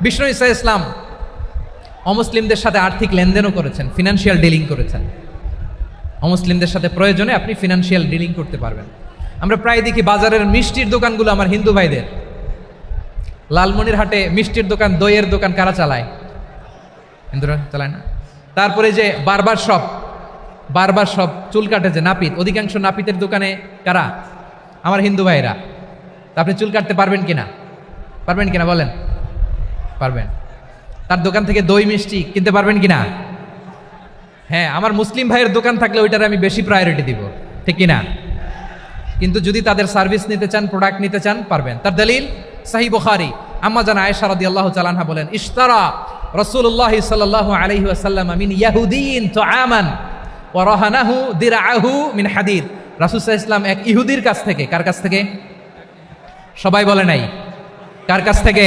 বিষ্ণু ইসা ইসলাম অমুসলিমদের সাথে আর্থিক লেনদেনও করেছেন ফিনান্সিয়াল ডিলিং করেছেন। অমুসলিমদের সাথে প্রয়োজনে আপনি ফিনান্সিয়াল ডিলিং করতে পারবেন। আমরা প্রায় দেখি বাজারের মিষ্টির দোকানগুলো আমার হিন্দু ভাইদের। লালমনির হাটে মিষ্টির দোকান, দইয়ের দোকান কারা চালায়? হিন্দুরা চালায় না। তারপরে যে বারবার শপ বারবার শপ চুল কাটে যে নাপিত, অধিকাংশ নাপিতের দোকানে কারা? আমার হিন্দু ভাইরা। আপনি চুল কাটতে পারবেন কিনা? পারবেন কিনা বলেন? পারবেন। তার দোকান থেকে দই মিষ্টি কিনতে পারবেন কিনা? হ্যাঁ আমার মুসলিম ভাইয়ের দোকান থাকলে ওইটার আমি বেশি প্রায়োরিটি দিব। ঠিক কিনা? কিন্তু যদি তাদের সার্ভিস নিতে চান প্রোডাক্ট নিতে চান, পারবেন। তার দলিল সাহি বুখারি আম্মা জান আয়েশা রাদিয়াল্লাহু তাআলা বলেন, ইশতারা রাসূলুল্লাহ সাল্লাল্লাহু আলাইহি ওয়াসাল্লাম মিন ইয়াহুদিন তুআমান ওয়া রাহানাহু মিন হাদিদ। রাসূল সাল্লাল্লাহু ইসলাম এক ইহুদির কাছ থেকে, কার কাছ থেকে? সবাই বলে নাই। কার কাছ থেকে?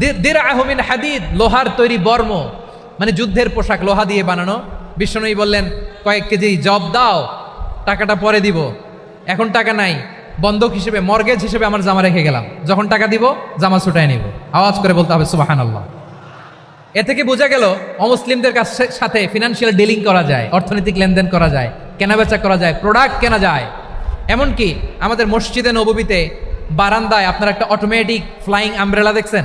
দের আহমিন হাদিদ, লোহার তৈরি বর্ম। মানে যুদ্ধের পোশাক, লোহা দিয়ে বানানো। বিষ্ণনয়ী বললেন, কয়েক কেজি জব দাও, টাকাটা পরে দিব। এখন টাকা নাই, বন্ধক হিসেবে, মর্গেজ হিসেবে আমার জামা রেখে গেলাম। যখন টাকা দিব, জামা ছুটাই নিব। আওয়াজ করে বলতে হবে সুবাহান আল্লাহ এ থেকে বোঝা গেল, অমুসলিমদের কাছে সাথে ফিনান্সিয়াল ডিলিং করা যায়, অর্থনৈতিক লেনদেন করা যায়, কেনাবেচা করা যায় প্রোডাক্ট কেনা যায়। এমনকি আমাদের মসজিদে, নববীতে বারান্দায় আপনার একটা অটোমেটিক ফ্লাইং আমব্রেলা দেখছেন?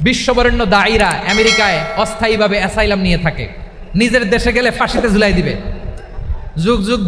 বিশ্ববরেণ্য দায়ীরা আমেরিকায় অস্থায়ীভাবে অ্যাসাইলাম নিয়ে থাকে। নিজের দেশে গেলে ফাঁসিতে ঝুলাই দিবে। যুগ যুগ